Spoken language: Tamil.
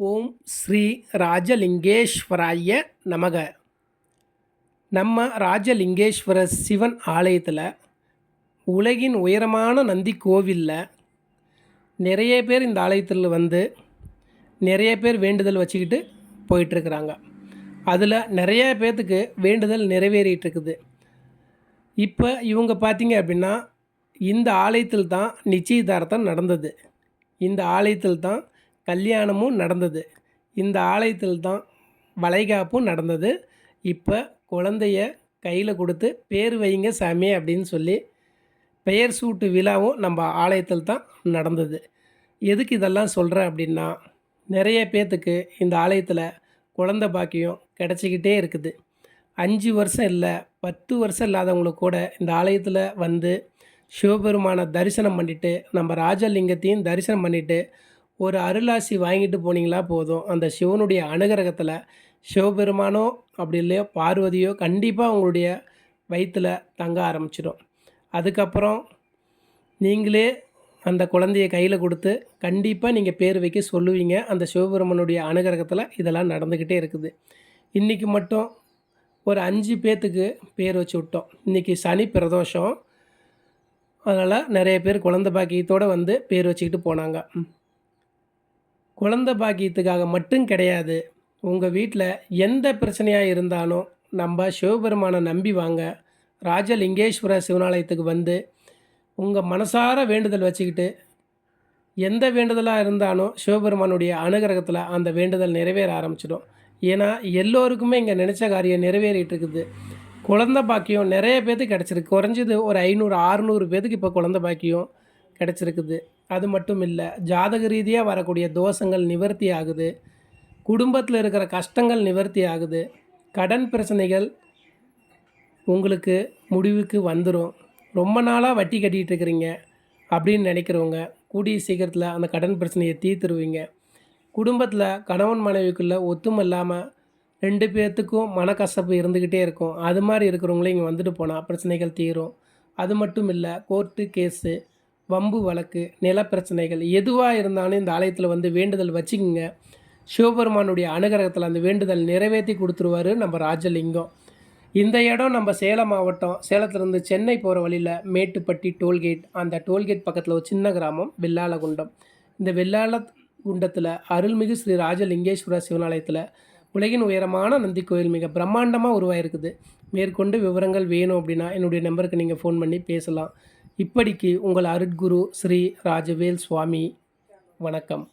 ஓம் ஸ்ரீ ராஜலிங்கேஸ்வராய நமக. நம்ம ராஜலிங்கேஸ்வர சிவன் ஆலயத்தில் உலகின் உயரமான நந்தி கோவிலில் நிறைய பேர் இந்த ஆலயத்தில் வந்து நிறைய பேர் வேண்டுதல் வச்சுக்கிட்டு போயிட்டுருக்குறாங்க. அதில் நிறைய பேர்த்துக்கு வேண்டுதல் நிறைவேறிட்டுருக்குது. இப்போ இவங்க பார்த்தீங்க அப்படின்னா இந்த ஆலயத்தில் தான் நிச்சயதார்த்தம் நடந்தது. இந்த ஆலயத்தில் தான் கல்யாணமும் நடந்தது. இந்த ஆலயத்தில் தான் வளைகாப்பும் நடந்தது. இப்போ குழந்தைய கையில் கொடுத்து பேர் வைங்க சாமி அப்படின்னு சொல்லி பெயர் சூட்டு விழாவும் நம்ம ஆலயத்தில் தான் நடந்தது. எதுக்கு இதெல்லாம் சொல்கிறேன் அப்படின்னா நிறைய பேர்த்துக்கு இந்த ஆலயத்தில் குழந்த பாக்கியம் கிடச்சிக்கிட்டே இருக்குது. அஞ்சு வருஷம் இல்லை பத்து வருஷம் இல்லாதவங்களுக்கு கூட இந்த ஆலயத்தில் வந்து சிவபெருமானை தரிசனம் பண்ணிவிட்டு நம்ம ராஜலிங்கத்தையும் தரிசனம் பண்ணிவிட்டு ஒரு அருளாசி வாங்கிட்டு போனீங்களா போதும். அந்த சிவனுடைய அனுகிரகத்தில் சிவபெருமானோ அப்படி இல்லையோ பார்வதியோ கண்டிப்பாக உங்களுடைய வயிற்றில் தங்க ஆரம்பிச்சிடும். அதுக்கப்புறம் நீங்களே அந்த குழந்தைய கையில் கொடுத்து கண்டிப்பாக நீங்கள் பேர் வைக்க சொல்லுவீங்க. அந்த சிவபெருமனுடைய அனுகிரகத்தில் இதெல்லாம் நடந்துக்கிட்டே இருக்குது. இன்றைக்கி மட்டும் ஒரு அஞ்சு பேர்த்துக்கு பேர் வச்சு விட்டோம். இன்றைக்கி சனி பிரதோஷம். அதனால் நிறைய பேர் குழந்த பாக்கியத்தோடு வந்து பேர் வச்சுக்கிட்டு போனாங்க. குழந்த பாக்கியத்துக்காக மட்டும் கிடையாது. உங்கள் வீட்டில் எந்த பிரச்சனையாக இருந்தாலும் நம்ம சிவபெருமானை நம்பி வாங்க. ராஜலிங்கேஸ்வர சிவனாலயத்துக்கு வந்து உங்கள் மனசார வேண்டுதல் வச்சுக்கிட்டு எந்த வேண்டுதலாக இருந்தாலும் சிவபெருமானுடைய அனுகிரகத்தில் அந்த வேண்டுதல் நிறைவேற ஆரம்பிச்சிடும். ஏன்னா எல்லோருக்குமே இங்கே நினச்ச காரியம் நிறைவேறிட்டு இருக்குது. குழந்த பாக்கியம் நிறைய பேர்த்துக்கு கிடச்சிருக்கு. குறைஞ்சது ஒரு ஐநூறு ஆறுநூறு பேர்த்துக்கு இப்போ குழந்த பாக்கியம் கிடச்சிருக்குது. அது மட்டும் இல்லை ஜாதக ரீதியாக வரக்கூடிய தோஷங்கள் நிவர்த்தி ஆகுது. குடும்பத்தில் இருக்கிற கஷ்டங்கள் நிவர்த்தி ஆகுது. கடன் பிரச்சனைகள் உங்களுக்கு முடிவுக்கு வந்துடும் ரொம்ப நாளாக வட்டி கட்டிகிட்டு இருக்கிறீங்க அப்படின்னு நினைக்கிறவங்க கூடிய சீக்கிரத்தில் அந்த கடன் பிரச்சனையை தீர்த்துருவீங்க. குடும்பத்தில் கணவன் மனைவிக்குள்ளே ஒத்துமை இல்லாமல் ரெண்டு பேர்த்துக்கும் மனக்கசப்பு இருந்துக்கிட்டே இருக்கும். அது மாதிரி இருக்கிறவங்களே இங்கே வந்துட்டு போனால் பிரச்சனைகள் தீரும். அது மட்டும் இல்லை கோர்ட்டு கேஸு வம்பு வழக்கு நில பிரச்சனைகள் எதுவாக இருந்தாலும் இந்த ஆலயத்தில் வந்து வேண்டுதல் வச்சுக்கோங்க. சிவபெருமானுடைய அனுகிரகத்தில் அந்த வேண்டுதல் நிறைவேற்றி கொடுத்துருவாரு நம்ம ராஜலிங்கம். இந்த இடம் நம்ம சேலம் மாவட்டம் சேலத்துலேருந்து சென்னை போகிற வழியில் மேட்டுப்பட்டி டோல்கேட் அந்த டோல்கேட் பக்கத்தில் ஒரு சின்ன கிராமம் வெள்ளாளகுண்டம். இந்த வெள்ளாள குண்டத்தில் அருள்மிகு ஸ்ரீ ராஜலிங்கேஸ்வர சிவனாலயத்தில் உலகின் உயரமான நந்தி கோயில் மிக பிரம்மாண்டமாக உருவாயிருக்குது. மேற்கொண்டு விவரங்கள் வேணும் அப்படின்னா என்னுடைய நம்பருக்கு நீங்கள் ஃபோன் பண்ணி பேசலாம். இப்படிக்கு உங்கள் அருட்குரு ஸ்ரீ ராஜவேல் சுவாமி. வணக்கம்.